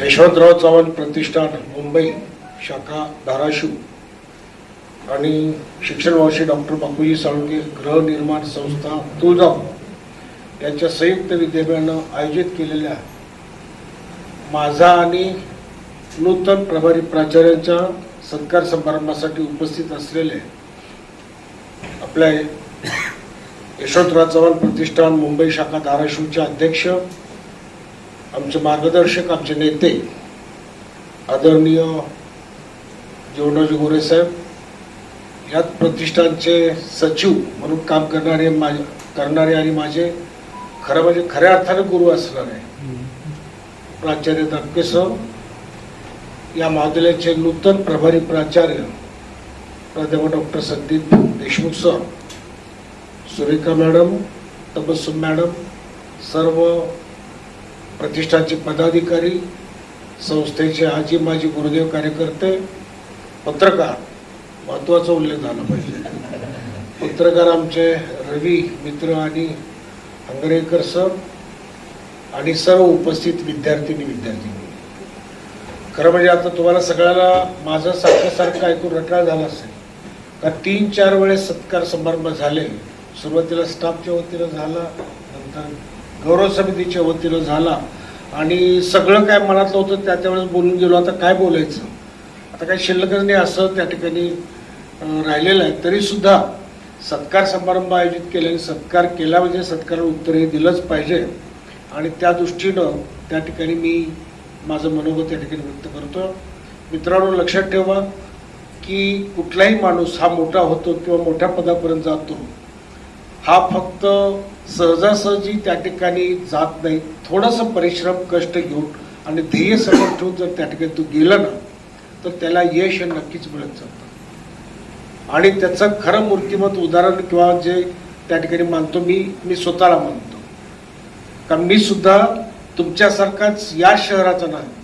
यशवंतराव चव्हाण प्रतिष्ठान मुंबई शाखा धाराशिव आणि शिक्षणवर्षी डॉक्टर बापूजी साळुंके गृहनिर्माण संस्था तुळजापूर यांच्या संयुक्त विद्यापीठानं आयोजित केलेल्या माझा आणि नूतन प्रभारी प्राचार्यांच्या सत्कार समारंभासाठी उपस्थित असलेले आपल्या यशवंतराव चव्हाण प्रतिष्ठान मुंबई शाखा धाराशिवचे अध्यक्ष आमचे मार्गदर्शक आमचे नेते आदरणीय जीवनाजी गोरे साहेब प्रतिष्ठानचे सचिव म्हणून काम करणारे माझे करणारे आणि माझे खरं म्हणजे खऱ्या अर्थाने गुरु असणारे प्राचार्य दक्के सर या महाविद्यालयाचे नूतन प्रभारी प्राचार्य प्राध्यापक doctor Sandeep Deshmukh sir Surekha madam Tabassum madam सर्व प्रतिष्ठानचे पदाधिकारी संस्थेचे आजी माजी गुरुदेव कार्यकर्ते पत्रकार. महत्त्वाचा उल्लेख झाला पाहिजे. पत्रकार आमचे रवी मित्र आणि हंगरेकर सर आणि सर्व उपस्थित विद्यार्थिनी विद्यार्थिनी. खरं म्हणजे आता तुम्हाला सगळ्याला माझं सारखं सारखं ऐकून रटाळ झाला असेल. का तीन चार वेळेस सत्कार समारंभ झाले. सुरुवातीला स्टाफच्या वतीनं झाला नंतर गौरव समितीच्या वतीनं झाला. आणि सगळं काय मनातलं होतं त्या त्यावेळेस बोलून गेलो. आता काय बोलायचं? आता काही शिल्लकच नाही असं त्या ठिकाणी राहिलेलं आहे. तरीसुद्धा सत्कार समारंभ आयोजित केल्याने सत्कार केला म्हणजे सत्कार उत्तर हे दिलंच पाहिजे. आणि त्या दृष्टीनं त्या ठिकाणी मी माझं मनोगत त्या ठिकाणी व्यक्त करतो मित्रांनो लक्षात ठेवा की कुठलाही माणूस हा मोठा होतो किंवा मोठ्या पदापर्यंत जातो हा फक्त सहजासहजी त्या ठिकाणी जात नाही. थोडंसं परिश्रम कष्ट घेऊन आणि ध्येय समोर ठेवून जर त्या ठिकाणी तू गेला ना तर त्याला यश नक्कीच मिळत जातं आणि त्याचं खरं मूर्तिमत उदाहरण किंवा जे त्या ठिकाणी मानतो मी मी स्वतःला मानतो. कारण मी सुद्धा तुमच्यासारखाच या शहराचा नाही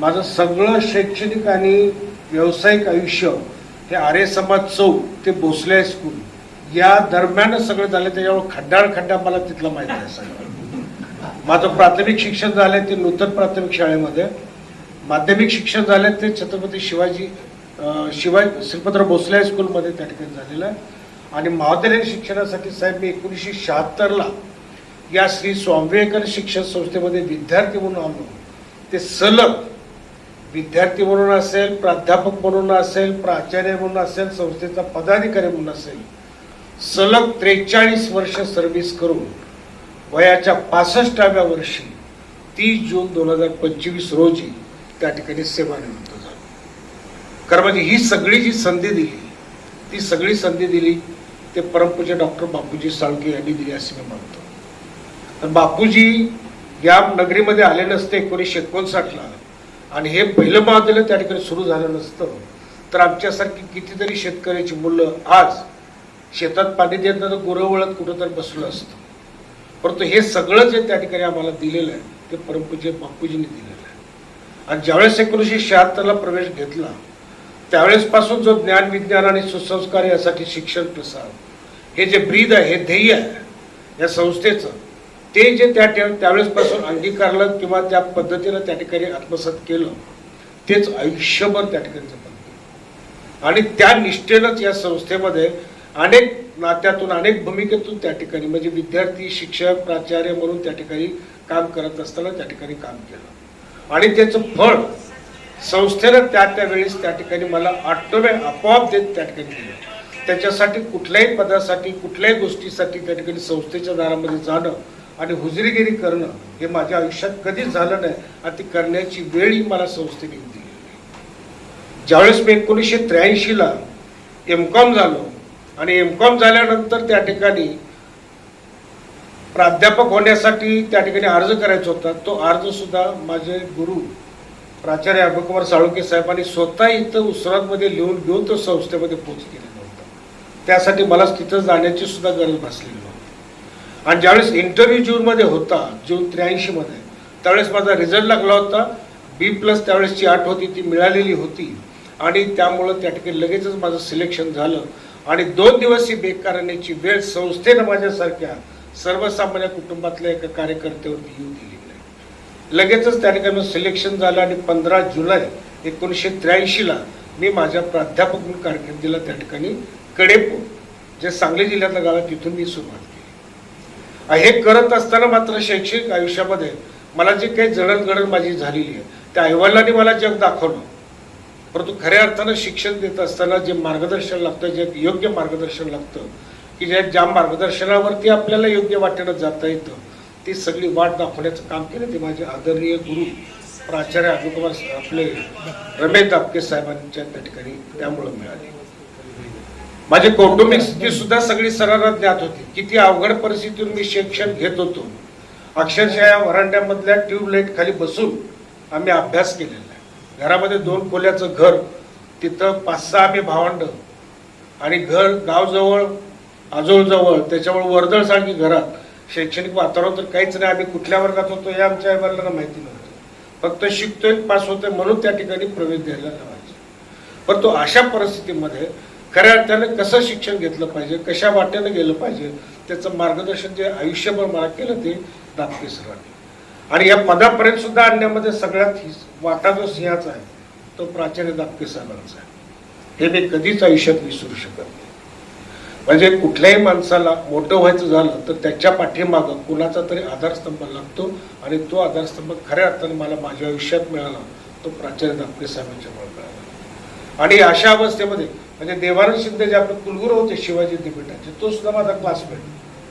माझं सगळं शैक्षणिक आणि व्यावसायिक आयुष्य हे आर्य समाज चौक ते भोसले हायस्कूल या दरम्यान सगळं झालं त्याच्यामुळे खड्डाळ खड्डा मला तिथलं माहीत आहे सगळं. माझं प्राथमिक शिक्षण झालं ते नूतन प्राथमिक शाळेमध्ये. माध्यमिक शिक्षण झालं ते छत्रपती शिवाजी शिवाजी शिवाय श्रीपतराव भोसले हायस्कूलमध्ये त्या ठिकाणी झालेलं आहे. आणि महाविद्यालयीन शिक्षणासाठी साहेब मी एकोणीसशे शहात्तरला या श्री स्वामिवेकर शिक्षण संस्थेमध्ये विद्यार्थी म्हणून आलो. ते सलग विद्यार्थी म्हणून असेल प्राध्यापक म्हणून असेल प्राचार्य म्हणून असेल संस्थेचा पदाधिकारी म्हणून असेल सलग त्रेचाळीस वर्ष सर्व्हिस करून वयाच्या पासष्टाव्या वर्षी तीस जून दोन हजार पंचवीस रोजी त्या ठिकाणी सेवानिवृत्त झालो. कारण म्हणजे ही सगळी जी संधी दिली ती सगळी संधी दिली ते परमपूज्य डॉक्टर बापूजी साळके यांनी दिली असे मी मानतो. तर बापूजी या नगरीमध्ये आले नसते एकोणीसशे एकोणसाठला आणि हे पहिलं महाविद्यालय त्या ठिकाणी सुरू झालं नसतं. तर आमच्यासारखी कितीतरी शेतकऱ्याची मुलं आज शेतात पाणी देत तर गुरवळत कुठं तर बसलं असतं. परंतु हे सगळं जे त्या ठिकाणी आम्हाला दिलेलं आहे ते परमपूज्य बापूजींनी दिलेलं आहे. आणि ज्यावेळेस एकोणीसशे शहात्तरला प्रवेश घेतला त्यावेळेसपासून जो ज्ञान विज्ञान आणि सुसंस्कार यासाठी शिक्षण प्रसार हे जे ब्रीद आहे हे ध्येय आहे या संस्थेचं ते जे त्या त्यावेळेसपासून अंगीकारलं किंवा त्या पद्धतीनं त्या ठिकाणी आत्मसात केलं तेच आयुष्यभर त्या ठिकाणी आणि त्या निष्ठेनंच या संस्थेमध्ये अनेक नात्यातून अनेक भूमिकेतून त्या ठिकाणी म्हणजे विद्यार्थी शिक्षक प्राचार्य म्हणून त्या ठिकाणी काम करत असताना त्या ठिकाणी काम केलं. आणि त्याचं फळ संस्थेनं त्या त्या वेळेस त्या ठिकाणी मला आठवे आपोआप देत त्या ठिकाणी दिलं. त्याच्यासाठी कुठल्याही पदासाठी कुठल्याही गोष्टीसाठी त्या ठिकाणी संस्थेच्या दारामध्ये जाणं आणि हुजरीगिरी करणं हे माझ्या आयुष्यात कधीच झालं नाही आणि ती करण्याची वेळही मला संस्थेने दिली ज्यावेळेस मी एकोणीसशे त्र्याऐंशीला एम कॉम झालो आणि एम कॉम झाल्यानंतर त्या ठिकाणी प्राध्यापक होण्यासाठी त्या ठिकाणी अर्ज करायचा होता. तो अर्ज सुद्धा माझे गुरु प्राचार्य अभयकुमार साळुंके साहेबांनी स्वतः इथं उसरातमध्ये लिहून घेऊन तो संस्थेमध्ये पोच केलेला होता. त्यासाठी मला तिथं जाण्याची सुद्धा गरज भासलेली नव्हती. आणि ज्यावेळेस इंटरव्ह्यू जूनमध्ये होता जून त्र्याऐंशीमध्ये त्यावेळेस माझा रिझल्ट लागला होता. बी प्लस त्यावेळेसची आठ होती ती मिळालेली होती. आणि त्यामुळं त्या ठिकाणी लगेचच माझं सिलेक्शन झालं. आणि दोन दिवस ही बेकारण्याची वेळ संस्थेनं माझ्यासारख्या सर्वसामान्य कुटुंबातल्या एका कार्यकर्त्यावरती येऊ दिली नाही. लगेचच त्या ठिकाणी सिलेक्शन झालं आणि पंधरा जुलै एकोणीसशे त्र्याऐंशीला मी माझ्या प्राध्यापक म्हणून कारकिर्दीला त्या ठिकाणी कडेपूर जे सांगली जिल्ह्यातलं गाव आहे तिथून मी सुरुवात केली. हे करत असताना मात्र शैक्षणिक आयुष्यामध्ये मला जी काही जडणघडण माझी झालेली आहे त्या अहवालाने मला जग दाखवलं. परंतु खऱ्या अर्थानं शिक्षण देत असताना जे मार्गदर्शन लागतं जे योग्य मार्गदर्शन लागतं की ज्या ज्या मार्गदर्शनावरती आपल्याला योग्य वाटेनं जाता येतं ती सगळी वाट दाखवण्याचं काम केलं ते माझे आदरणीय गुरु प्राचार्य अभिकुमार आपले रमेश दापके साहेबांच्या त्या ठिकाणी त्यामुळं मिळाली. माझी कौटुंबिक स्थिती सुद्धा सगळी सरारात ज्ञात होती. किती अवघड परिस्थितीतून मी शिक्षण घेत होतो. अक्षरशः या वरांड्यामधल्या ट्यूबलाईट खाली बसून आम्ही अभ्यास केलेला आहे. घरामध्ये दोन खोल्याचं घर तिथं पाच सहा आम्ही भावंड. आणि घर गावजवळ आजोळजवळ त्याच्यावर वर्दळसारखी घरात. शैक्षणिक वातावरण तर काहीच नाही. आम्ही कुठल्या वर्गात होतो हे आमच्या आईवडिलांना माहिती नव्हतं. फक्त शिकतोय पास होतोय म्हणून त्या ठिकाणी प्रवेश द्यायला लावायचा. परंतु अशा परिस्थितीमध्ये खऱ्या अर्थाने कसं शिक्षण घेतलं पाहिजे कशा वाटेनं गेलं पाहिजे त्याचं मार्गदर्शन जे आयुष्यभर मला केलं ते दापके सरांनी. आणि या पदापर्यंत सुद्धा आणण्यामध्ये सगळ्यात वाटा जो सिंहाचा आहे तो प्राचार्य दापके साहेबांचा आहे. हे मी कधीच आयुष्यात विसरू शकत नाही. म्हणजे कुठल्याही माणसाला मोठं व्हायचं झालं तर त्याच्या पाठीमागं कुणाचा तरी आधारस्तंभ लागतो आणि तो आधारस्तंभ खऱ्या अर्थाने मला माझ्या आयुष्यात मिळाला तो प्राचार्य दापके साहेबांच्यामुळे मिळाला. आणि अशा अवस्थेमध्ये म्हणजे देवानंद शिंदे जे आपले कुलगुरू होते शिवाजी विद्यापीठाचे तो सुद्धा माझा क्लासमेट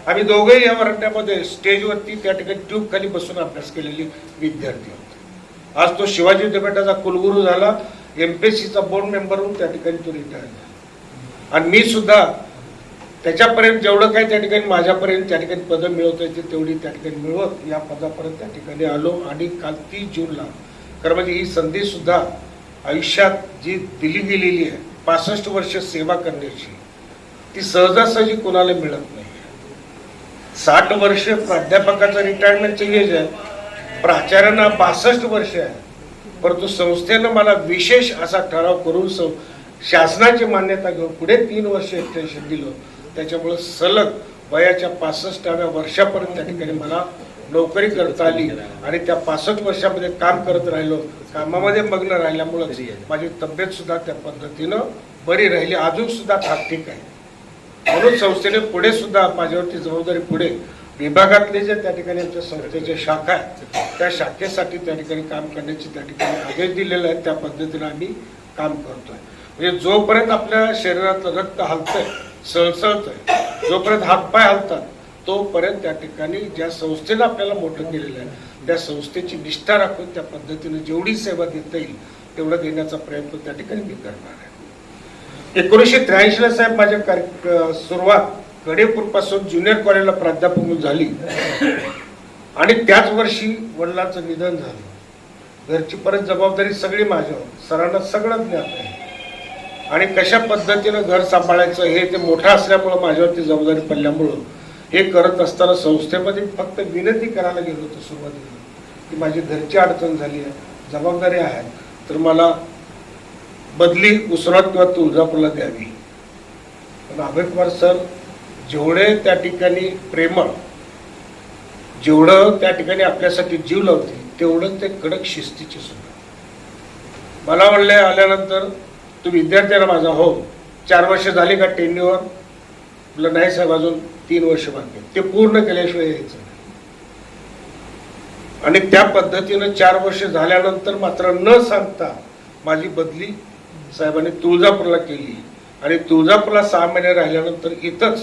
आम्ही दोघेही या वरंड्यामध्ये स्टेजवरती त्या ठिकाणी ट्यूब खाली बसून अभ्यास केलेली विद्यार्थी होते आज तो शिवाजी विद्यापीठाचा कुलगुरू झाला एम पी एस सीचा बोर्ड मेंबर होऊन त्या ठिकाणी तो रिटायर झाला. आणि मी सुद्धा त्याच्यापर्यंत जेवढं काही त्या ठिकाणी माझ्यापर्यंत त्या ठिकाणी पदं मिळवता येते तेवढी त्या ठिकाणी मिळवत या पदापर्यंत त्या ठिकाणी आलो आणि काल तीस जूनला खरं म्हणजे ही संधी सुद्धा आयुष्यात जी दिली गेलेली आहे पासष्ट वर्ष सेवा करण्याची ती सहजासहजी कोणाला मिळत नाही. साठ वर्ष प्राध्यापकाचं रिटायरमेंटचं एज आहे प्राचार्यांना बासष्ट वर्ष आहे. परंतु संस्थेनं मला विशेष असा ठराव करून सं शासनाची मान्यता घेऊन पुढे तीन वर्ष एक्सटेन्शन दिलं. त्याच्यामुळं सलग वयाच्या पासष्टाव्या वर्षापर्यंत त्या ठिकाणी मला नोकरी करता आली आणि त्या पासष्ट वर्षामध्ये काम करत राहिलो. कामामध्ये मग्न राहिल्यामुळं माझी तब्येत सुद्धा त्या पद्धतीनं बरी राहिली. अजून सुद्धा ठीक आहे. म्हणून संस्थेने पुढे सुद्धा माझ्यावरती जबाबदारी पुढे विभागातले जे त्या ठिकाणी आमच्या संस्थेचे शाखा आहेत त्या शाखेसाठी त्या ठिकाणी काम करण्याची त्या ठिकाणी आदेश दिलेले आहेत त्या पद्धतीने आम्ही काम करतोय. म्हणजे जोपर्यंत आपल्या शरीरातलं रक्त हलतंय सळसळतंय जोपर्यंत हातपाय हलतात तोपर्यंत त्या ठिकाणी ज्या संस्थेनं आपल्याला मोठं केलेलं आहे त्या संस्थेची निष्ठा राखून त्या पद्धतीने जेवढी सेवा देता येईल तेवढं देण्याचा प्रयत्न त्या ठिकाणी मी करणार आहे. एकोणीसशे त्र्याऐंशीला साहेब माझ्या कार्य सुरुवात गडेपूरपासून ज्युनियर कॉलेजला प्राध्यापक म्हणून झाली. आणि त्याच वर्षी वडिलांचं निधन झालं. घरची परत जबाबदारी सगळी माझ्यावर. सरांना सगळं ज्ञात आहे. आणि कशा पद्धतीनं घर सांभाळायचं हे ते मोठं असल्यामुळं माझ्यावरती जबाबदारी पडल्यामुळं हे करत असताना संस्थेमध्ये फक्त विनंती करायला गेलो होतो सुरुवातीला. की माझी घरची अडचण झाली आहे जबाबदारी आहे तर मला बदली उसरात किंवा तुळजापूरला द्यावी. पण अभय कुमार सर जेवढे त्या ठिकाणी प्रेमळ जेवढं त्या ठिकाणी आपल्यासाठी जीव लावतील तेवढं ते कडक शिस्तीचे सुद्धा. मला म्हणले आल्यानंतर तू विद्यार्थी ना माझा हो. चार वर्ष झाली का टेन्यूवर? म्हटलं नाही साहेब अजून तीन वर्ष बाकी ते पूर्ण केल्याशिवाय यायचं आणि त्या पद्धतीनं चार वर्ष झाल्यानंतर मात्र न सांगता माझी बदली साहेबांनी तुळजापूरला केली. आणि तुळजापूरला सहा महिने राहिल्यानंतर इथंच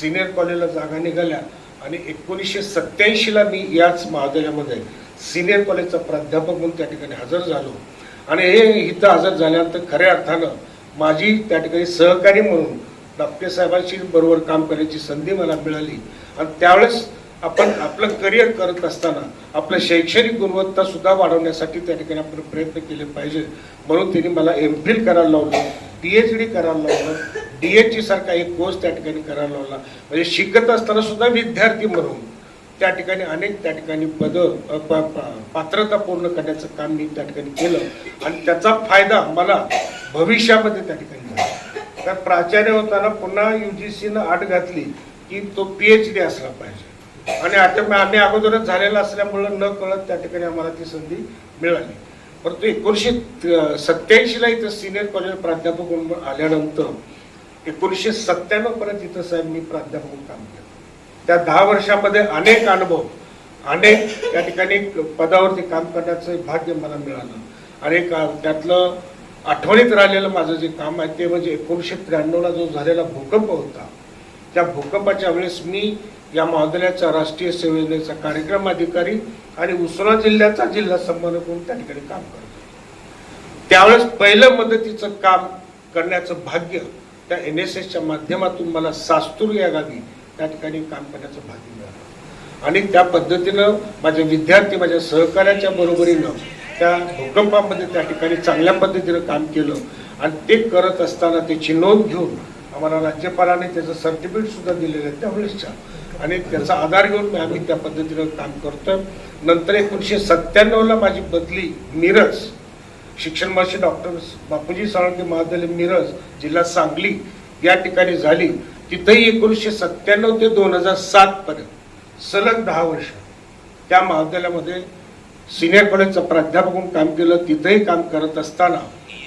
सिनियर कॉलेजला जागा निघाल्या. आणि एकोणीसशे सत्याऐंशीला मी याच महाविद्यालयामध्ये सिनियर कॉलेजचा प्राध्यापक म्हणून त्या ठिकाणी हजर झालो. आणि हे इथं हजर झाल्यानंतर खऱ्या अर्थानं माझी त्या ठिकाणी सहकारी म्हणून डॉक्टर साहेबांशी बरोबर काम करण्याची संधी मला मिळाली. आणि त्यावेळेस आपण आपलं करिअर करत असताना आपलं शैक्षणिक गुणवत्ता सुद्धा वाढवण्यासाठी त्या ठिकाणी आपण प्रयत्न केले पाहिजे. म्हणून त्यांनी मला एम फिल करायला लावलं पी एच डी करायला लावलं डी एच डी सारखा एक कोर्स त्या ठिकाणी करायला लावला. म्हणजे शिकत असताना सुद्धा विद्यार्थी म्हणून त्या ठिकाणी अनेक त्या ठिकाणी पद प- पात्रता पूर्ण करण्याचं काम मी त्या ठिकाणी केलं. आणि त्याचा फायदा मला भविष्यामध्ये त्या ठिकाणी झाला. तर प्राचार्य होताना पुन्हा यू जी सीनं आट घातली की तो पी एच डी असला पाहिजे. आणि आता आम्ही अगोदरच झालेला असल्यामुळं न कळत त्या ठिकाणी आम्हाला ती संधी मिळाली. परंतु एकोणीसशे सत्याऐंशीला इथं सिनियर कॉलेज प्राध्यापक म्हणून आल्यानंतर एकोणीसशे सत्त्याण्णव पर्यंत इथं साहेब मी प्राध्यापक म्हणून काम केलं. त्या दहा वर्षामध्ये अनेक अनुभव अनेक त्या ठिकाणी पदावरती काम करण्याचं भाग्य मला मिळालं. आणि का- त्यातलं आठवणीत राहिलेलं माझं जे काम आहे ते म्हणजे एकोणीसशे त्र्याण्णवला जो झालेला भूकंप होता त्या भूकंपाच्या वेळेस मी या महाविद्यालयाचा राष्ट्रीय सेवेचा कार्यक्रम अधिकारी आणि उसना जिल्ह्याचा जिल्हा संबंध करून त्या ठिकाणी काम करतो. त्यावेळेस पहिलं मदतीचं काम करण्याचं भाग्य त्या एन एस एसच्या माध्यमातून मला सास्तूर या गावी त्या ठिकाणी काम करण्याचं भाग्य मिळालं. आणि त्या पद्धतीनं माझे विद्यार्थी माझ्या सहकार्याच्या बरोबरीनं त्या भूकंपामध्ये त्या ठिकाणी चांगल्या पद्धतीनं काम केलं आणि ते करत असताना त्याची नोंद घेऊन आम्हाला राज्यपालाने त्याचं सर्टिफिकेट सुद्धा दिलेलं आहे. त्यावेळेसच्या आणि त्याचा आधार घेऊन आम्ही त्या पद्धतीनं काम करतोय. नंतर एकोणीसशे सत्त्याण्णवला माझी बदली मिरज शिक्षण महर्षी डॉक्टर बापूजी साळुंके महाविद्यालय मिरज जिल्हा सांगली या ठिकाणी झाली. तिथंही एकोणीसशे सत्त्याण्णव ते दोन हजार सातपर्यंत सलग दहा वर्ष त्या महाविद्यालयामध्ये सिनियर कॉलेजचा प्राध्यापक म्हणून काम केलं. तिथंही काम करत असताना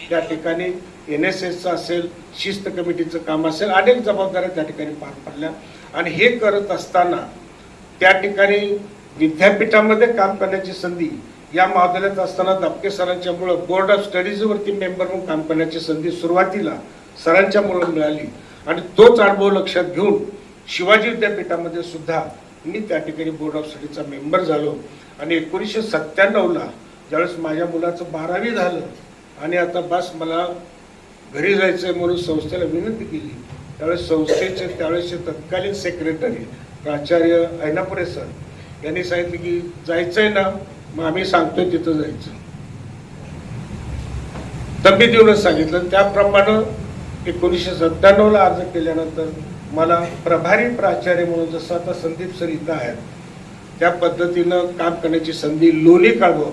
त्या ठिकाणी एन एस एसचं असेल शिस्त कमिटीचं काम असेल अनेक जबाबदाऱ्या त्या ठिकाणी पार पडल्या. आणि हे करत असताना त्या ठिकाणी विद्यापीठामध्ये काम करण्याची संधी या महाविद्यालयात असताना दपके सरांच्यामुळं बोर्ड ऑफ स्टडीजवरती मेंबर म्हणून काम करण्याची संधी सुरुवातीला सरांच्यामुळं मिळाली. आणि तोच अनुभव लक्षात घेऊन शिवाजी विद्यापीठामध्ये सुद्धा मी त्या ठिकाणी बोर्ड ऑफ स्टडीचा मेंबर झालो. आणि एकोणीसशे सत्त्याण्णवला ज्यावेळेस माझ्या मुलाचं बारावी झालं आणि आता बस मला घरी जायचं म्हणून संस्थेला विनंती केली त्यावेळेस संस्थेचे त्यावेळेसचे तत्कालीन सेक्रेटरी प्राचार्य ऐनापुरे सर यांनी सांगितलं की जायचंय ना मग आम्ही सांगतोय तिथं जायचं. तब्बी देऊनच सांगितलं. त्याप्रमाणे एकोणीसशे सत्त्याण्णवला अर्ज केल्यानंतर मला प्रभारी प्राचार्य म्हणून जसं आता संदीप सर इथं आहेत त्या पद्धतीनं काम करण्याची संधी लोणी काढवं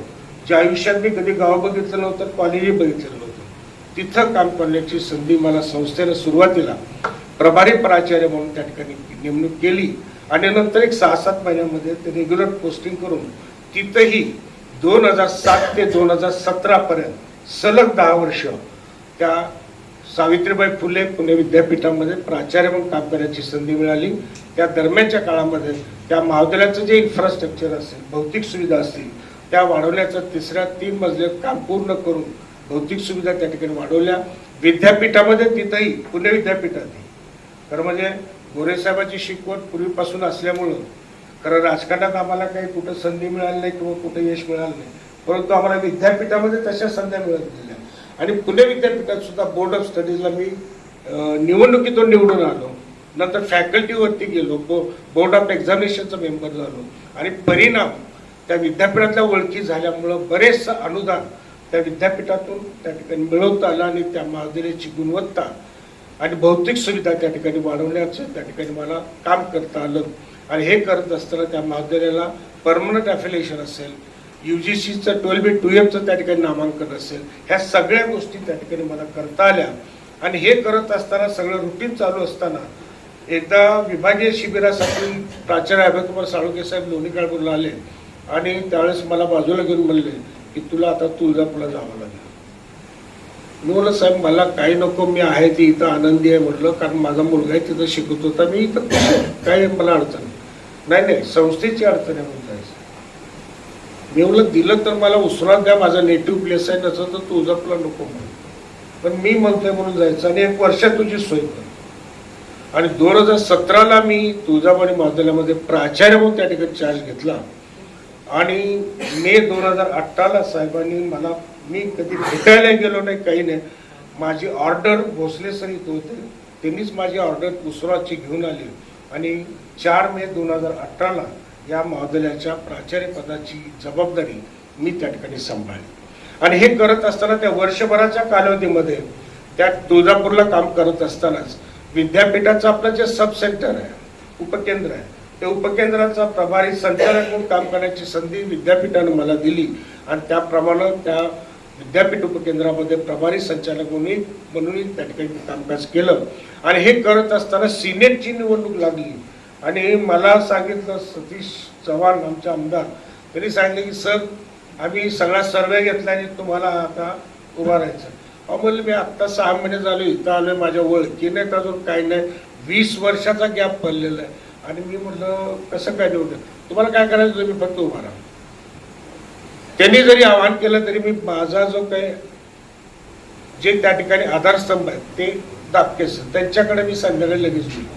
जे आयुष्यात मी कधी गाव बघितलं नव्हतं कॉलेजही बघितलं नव्हतं तिथं काम करण्याची संधी मला संस्थेनं सुरुवातीला प्रभारी प्राचार्य म्हणून त्या ठिकाणी नेमणूक केली. आणि नंतर एक सहा सात महिन्यामध्ये ते रेग्युलर पोस्टिंग करून तिथंही दोन हजार सात ते दोन हजार सतरा पर्यंत सलग दहा वर्ष त्या सावित्रीबाई फुले पुणे विद्यापीठामध्ये प्राचार्य म्हणून काम करण्याची संधी मिळाली. त्या दरम्यानच्या काळामध्ये त्या महाविद्यालयाचं जे इन्फ्रास्ट्रक्चर असेल भौतिक सुविधा असतील त्या वाढवण्याचं तिसऱ्या तीन मजले काम पूर्ण करून भौतिक सुविधा त्या ठिकाणी वाढवल्या. विद्यापीठामध्ये तिथंही पुणे विद्यापीठातही खरं म्हणजे गोरेसाहेबाची शिकवण पूर्वीपासून असल्यामुळं खरं राजकारणात आम्हाला काही कुठं संधी मिळाली नाही किंवा कुठं यश मिळालं नाही. परंतु आम्हाला विद्यापीठामध्ये तशा संध्या मिळत गेल्या. आणि पुणे विद्यापीठात सुद्धा बोर्ड ऑफ स्टडीजला मी निवडणुकीतून निवडून आलो. नंतर फॅकल्टीवरती गेलो. बो बोर्ड ऑफ एक्झामिनेशनचं मेंबर झालो. आणि परिणाम त्या विद्यापीठातल्या ओळखी झाल्यामुळं बरेचसं अनुदान त्या विद्यापीठातून त्या ठिकाणी मिळवता आलं आणि त्या महाविद्यालयाची गुणवत्ता आणि भौतिक सुविधा त्या ठिकाणी वाढवण्याचं त्या ठिकाणी मला काम करता आलं. आणि हे करत असताना त्या महाविद्यालयाला परमनंट अफिलिएशन असेल यू जी सीचं ट्वेल्व बी टू एमचं त्या ठिकाणी नामांकन असेल ह्या सगळ्या गोष्टी त्या ठिकाणी मला करता आल्या. आणि हे करत असताना सगळं रुटीन चालू असताना एकदा विभागीय शिबिरासाठी प्राचार्य अभयकुमार साळुके साहेब लोणी काळपूरला आले. आणि त्यावेळेस मला बाजूला घेऊन म्हणले की तुला आता तुळजापूरला जावं लागेल. मी साहेब मला काही नको मी आहे ते इथं आनंदी आहे म्हटलं कारण माझा मुलगा आहे तिथं शिकत होता मी इथं काही मला अडचण नाही. नाही संस्थेची अडचण आहे म्हणून जायचं. मी म्हणलं दिलं तर मला उसरात द्या माझा नेटिव्ह प्लेस आहे नसं तर तुळजापूरला नको म्हणून. पण मी म्हणतोय म्हणून जायचं आणि एक वर्षात तुझी सोय कर. आणि दोन हजार सतराला मी तुळजाभवानी महाविद्यालयामध्ये प्राचार्य म्हणून त्या ठिकाणी चार्ज घेतला. आणि मे दोन हजार अठराला साहेबांनी मला मी कधी भेटायला गेलो नाही काही नाही. माझी ऑर्डर भोसले सर इथं होते. त्यांनीच माझी ऑर्डर उसराची घेऊन आली. आणि चार मे दोन हजार अठराला या महाविद्यालयाच्या प्राचार्यपदाची जबाबदारी मी त्या ठिकाणी सांभाळली. आणि हे करत असताना त्या वर्षभराच्या कालावधीमध्ये त्या तुळजापूरला काम करत असतानाच विद्यापीठाचं आपलं जे सब सेंटर आहे उपकेंद्र आहे त्या उपकेंद्राचा प्रभारी संचालक म्हणून काम करण्याची संधी विद्यापीठानं मला दिली. आणि त्याप्रमाणे त्या विद्यापीठ उपकेंद्रामध्ये प्रभारी संचालक म्हणून म्हणून त्या ठिकाणी कामकाज केलं. आणि हे करत असताना सिनेटची निवडणूक लागली. आणि मला सांगितलं सतीश चव्हाण आमच्या आमदार त्यांनी सांगितलं की सर आम्ही सगळा सर्वे घेतला आणि तुम्हाला आता उभा राहायचं. अहो म्हणलं मी आत्ता सहा महिने झालो इथं आलोय माझ्या ओळखी नाहीत अजून काही नाही. वीस वर्षाचा गॅप पडलेला आहे. आणि मी म्हटलं कसं काय निवडलं तुम्हाला काय करायचं? तुम्ही फक्त उभा राहा. त्यांनी जरी आवाहन केलं तरी मी माझा जो काही जे त्या ठिकाणी आधारस्तंभ आहेत ते दाबकेस त्यांच्याकडे मी संध्याकाळी लगेच गेलो.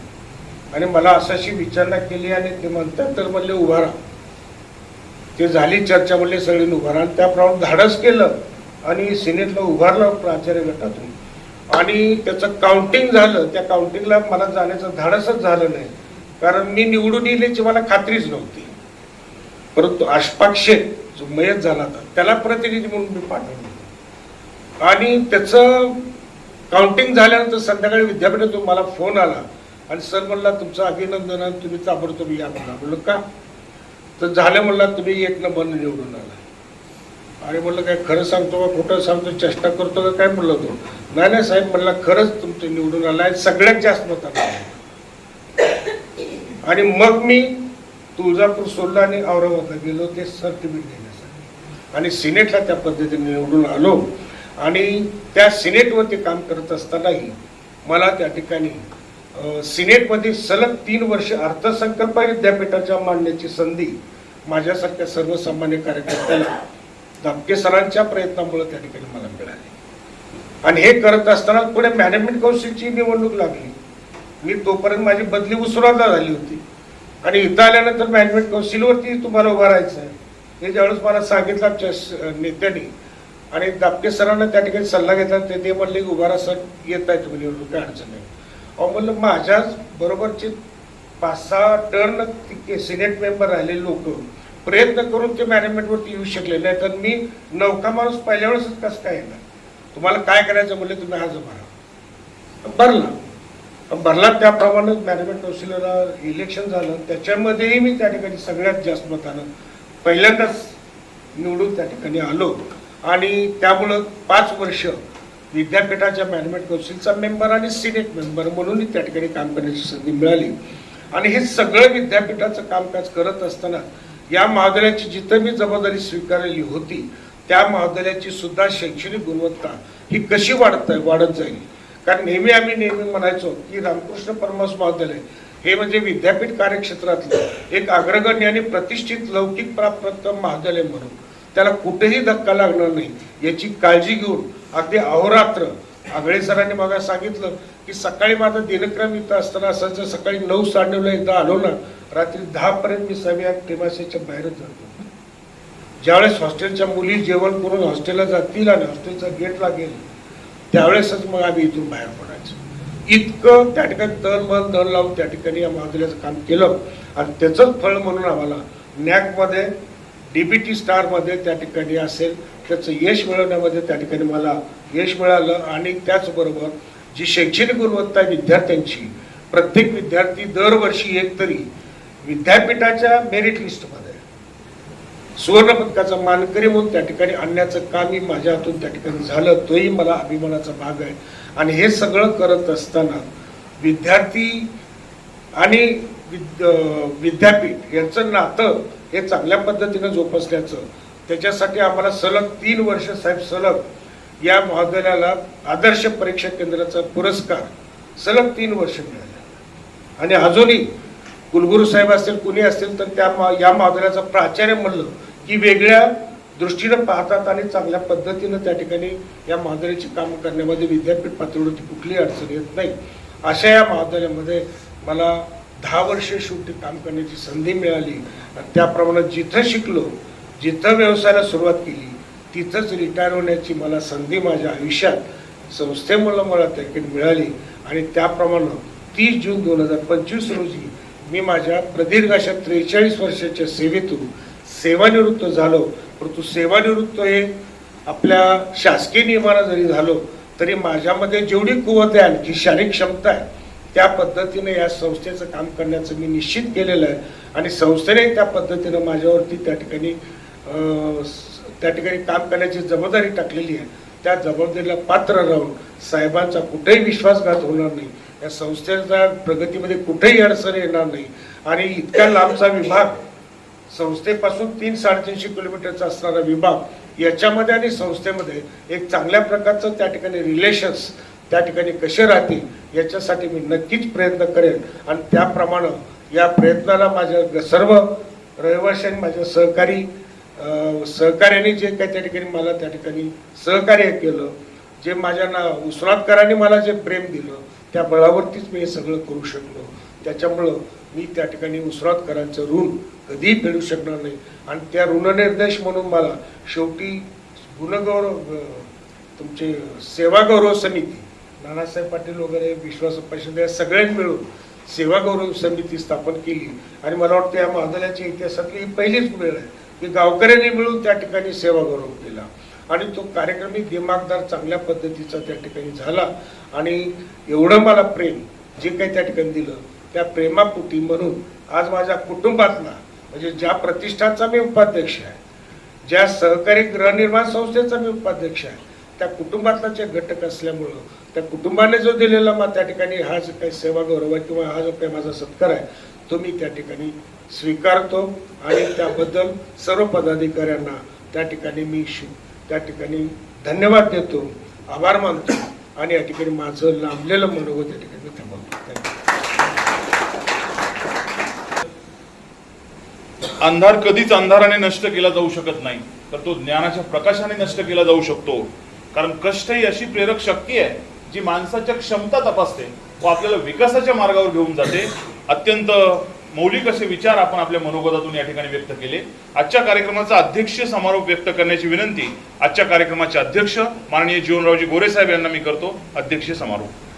आणि मला असाशी विचारणा केली आणि ते म्हणतात तर म्हणले उभा राहा. ते झाली चर्चा म्हणले सगळी उभा राहा. आणि त्याप्रमाणे धाडस केलं आणि सिनेटला उभारलं प्राचार्य गटातून. आणि त्याचं काउंटिंग झालं. त्या काउंटिंगला मला जाण्याचं धाडसच झालं नाही. कारण मी निवडून येण्याची मला खात्रीच नव्हती. परंतु आष्पाक्षे मयत झाला होता त्याला प्रतिनिधी म्हणून मी पाठवलं आणि त्याचं काउंटिंग झाल्यानंतर संध्याकाळी विद्यापीठातून मला फोन आला. आणि सर म्हणला तुमचं अभिनंदन आहे तुम्ही ताबडतोब या म्हणला म्हणलं का? तर झालं म्हणला तुम्ही एक नंबर निवडून आला आणि म्हणलं काय खरं सांगतो का? खोटं सांगतो? चेष्टा करतो का? काय? म्हणलं तो. नाही नाही साहेब म्हणला खरंच तुमचं निवडून आला आहे सगळ्यात जास्त मतांना आणि मग मी तुळजापूर सोडला आणि औरंगाबादला गेलो. ते सर्टिफिकेट घेण्यासाठी आणि सिनेटला त्या पद्धतीने निवडून आलो. आणि त्या सिनेटवरती काम करत असतानाही मला त्या ठिकाणी सिनेटमध्ये सलग तीन वर्ष अर्थसंकल्प विद्यापीठाच्या मांडण्याची संधी माझ्यासारख्या सर्वसामान्य कार्यकर्त्याला दापके सरांच्या प्रयत्नामुळे त्या ठिकाणी मला मिळाली. आणि हे करत असताना पुढे मॅनेजमेंट कौन्सिलची निवडणूक लागली. मी तोपर्यंत माझी बदली उसुराला झाली होती. आणि इथं आल्यानंतर मॅनेजमेंट कौन्सिलवरती तुम्हाला उभं राहायचं आहे हे ज्यावेळेस मला सांगितलं आमच्या नेत्यांनी आणि दापके सरांना त्या ठिकाणी सल्ला घेतला ते ते म्हणले की उभारा सर येत आहे तुम्ही निवडणूक काय अडचण नाही. अहो म्हणलं माझ्याच बरोबरचे पाच सहा टर्न सिनेट मेंबर राहिलेले लोक प्रयत्न करून ते मॅनेजमेंटवरती येऊ शकले नाही तर मी नौका माणूस पहिल्या वेळेसच कसं काय येणार? तुम्हाला काय करायचं म्हणलं तुम्ही आज भरा भरला. भरला त्याप्रमाणे मॅनेजमेंट काउन्सिलरला इलेक्शन झालं त्याच्यामध्येही मी त्या ठिकाणी सगळ्यात जास्त मतानं पहिल्यांदाच निवडून त्या ठिकाणी आलो. आणि त्यामुळं पाच वर्ष विद्यापीठाच्या मॅनेजमेंट कौन्सिलचा मेंबर आणि सिनेट मेंबर म्हणूनही त्या ठिकाणी काम करण्याची संधी मिळाली. आणि हे सगळं विद्यापीठाचं कामकाज करत असताना या महाविद्यालयाची जिथं मी जबाबदारी स्वीकारलेली होती त्या महाविद्यालयाची सुद्धा शैक्षणिक गुणवत्ता ही कशी वाढत वाढत जाईल? कारण नेहमी आम्ही नेहमी म्हणायचो की रामकृष्ण परमहंस महाविद्यालय हे म्हणजे विद्यापीठ कार्यक्षेत्रातलं एक अग्रगण्य आणि प्रतिष्ठित लौकिक प्राप्तम महाविद्यालय म्हणून. त्याला कुठेही धक्का लागणार नाही. याची काळजी घेऊन अगदी अहोरात्र आगळे सरांनी मला सांगितलं की सकाळी माझा दिनक्रम इथं असताना असायचं सकाळी नऊ साडेनऊला एकदा आलो ना रात्री दहा पर्यंत मी सगळ्या टेमासेच्या बाहेरच जातो. ज्यावेळेस हॉस्टेलच्या मुली जेवण करून हॉस्टेलला जातील आणि हॉस्टेलचा गेट लागेल त्यावेळेसच मग आम्ही इथून बाहेर पडायचो. इतकं त्या ठिकाणी तन मन धन लावून त्या ठिकाणी या महाविद्यालयाचं काम केलं. आणि त्याचंच फळ म्हणून आम्हाला नॅकमध्ये डीबीटी स्टारमध्ये त्या ठिकाणी असेल त्याचं यश मिळवण्यामध्ये त्या ठिकाणी मला यश मिळालं. आणि त्याचबरोबर जी शैक्षणिक गुणवत्ता आहे विद्यार्थ्यांची प्रत्येक विद्यार्थी दरवर्षी एक तरी विद्यापीठाच्या मेरिट लिस्टमध्ये सुवर्णपदकाचा मानकरी म्हणून त्या ठिकाणी आणण्याचं कामही माझ्या हातून त्या ठिकाणी झालं. तोही मला अभिमानाचा भाग आहे. आणि हे सगळं करत असताना विद्यार्थी आणि विद- विद्यापीठ यांचं नातं हे चांगल्या पद्धतीनं जोपासल्याचं त्याच्यासाठी आम्हाला सलग तीन वर्ष साहेब सलग या महाविद्यालयाला आदर्श परीक्षा केंद्राचा पुरस्कार सलग तीन वर्ष मिळाले. आणि अजूनही कुलगुरू साहेब असतील कुणी असतील तर त्या मा- या महाविद्यालयाचा प्राचार्य म्हणलं की वेगळ्या दृष्टीनं पाहतात आणि चांगल्या पद्धतीनं त्या ठिकाणी या महाविद्यालयाची कामं करण्यामध्ये विद्यापीठ पातळीवरती कुठलीही अडचण येत नाही. अशा या महाविद्यालयामध्ये मला दहा वर्षे शेवटी काम करण्याची संधी मिळाली. आणि त्याप्रमाणे जिथं शिकलो जिथं व्यवसायाला सुरुवात केली तिथंच रिटायर होण्याची मला संधी माझ्या आयुष्यात संस्थेमुळं मला त्याकडे मिळाली. आणि त्याप्रमाणे तीस जून दोन हजार पंचवीस रोजी मी माझ्या प्रदीर्घ अशा त्रेचाळीस वर्षाच्या सेवेतून सेवानिवृत्त झालो. परंतु सेवानिवृत्त हे आपल्या शासकीय नियमानं जरी झालो तरी माझ्यामध्ये जेवढी कुवत आहे आणखी शारीरिक क्षमता आहे त्या पद्धतीने या संस्थेचं काम करण्याचं मी निश्चित केलेलं आहे. आणि संस्थेने त्या पद्धतीनं माझ्यावरती त्या ठिकाणी त्या ठिकाणी काम करण्याची जबाबदारी टाकलेली आहे. त्या जबाबदारीला पात्र राहून साहेबांचा कुठेही विश्वासघात होणार नाही. या संस्थेच्या प्रगतीमध्ये कुठेही अडचण येणार नाही. आणि इतक्या लांबचा विभाग संस्थेपासून तीन साडेतीनशे किलोमीटरचा असणारा विभाग याच्यामध्ये आणि संस्थेमध्ये एक चांगल्या प्रकारचं त्या ठिकाणी रिलेशन्स त्या ठिकाणी कसे राहतील याच्यासाठी मी नक्कीच प्रयत्न करेन. आणि त्याप्रमाणे या प्रयत्नाला माझ्या सर्व रहिवाशांनी माझ्या सहकारी सहकार्याने जे काही त्या ठिकाणी मला त्या ठिकाणी सहकार्य केलं जे माझ्या ना उसरातकरांनी मला जे प्रेम दिलं त्या बळावरतीच मी हे सगळं करू शकलो. त्याच्यामुळं मी त्या ठिकाणी उसरातकरांचं ऋण कधीही फेडू शकणार नाही. आणि त्या ऋणनिर्देश म्हणून मला शेवटी गुणगौरव तुमचे सेवागौरव समिती नानासाहेब पाटील वगैरे विश्वास परिषद या सगळ्यांनी मिळून सेवागौरव समिती स्थापन केली. आणि मला वाटतं या महादल्याच्या इतिहासातली ही पहिलीच वेळ आहे की गावकऱ्यांनी मिळून त्या ठिकाणी सेवागौरव केला. आणि तो कार्यक्रमही दिमागदार चांगल्या पद्धतीचा त्या ठिकाणी झाला. आणि एवढं मला प्रेम जे काही त्या ठिकाणी दिलं त्या प्रेमापुटी म्हणून आज माझ्या कुटुंबातला म्हणजे ज्या प्रतिष्ठानचा मी उपाध्यक्ष आहे ज्या सहकारी गृहनिर्माण संस्थेचा मी उपाध्यक्ष आहे त्या कुटुंबातला जे घटक असल्यामुळं त्या कुटुंबाने जो दिलेला मग त्या ठिकाणी हा जो काही सेवा गौरव आहे किंवा हा जो काही माझा सत्कार आहे तो मी त्या ठिकाणी स्वीकारतो आणि त्याबद्दल सर्व पदाधिकाऱ्यांना त्या ठिकाणी मी शु त्या ठिकाणी धन्यवाद देतो आभार मानतो आणि या ठिकाणी माझं लांबलेलं मनोगत या ठिकाणी थांबवतो. अंधार कधीच अंधाराने नष्ट केला जाऊ शकत नाही तर तो ज्ञानाच्या प्रकाशाने नष्ट केला जाऊ शकतो. कारण कष्ट ही अशी प्रेरक शक्ती आहे जी माणसाच्या क्षमता तपासते व आपल्याला विकासाच्या मार्गावर घेऊन जाते. अत्यंत मौलिक असे विचार आपण आपल्या मनोगतातून या ठिकाणी व्यक्त केले. आजच्या कार्यक्रमाचा अध्यक्ष समारोप व्यक्त करण्याची विनंती आजच्या कार्यक्रमाचे अध्यक्ष माननीय जीवनरावजी गोरे साहेब यांना मी करतो. अध्यक्ष समारोप.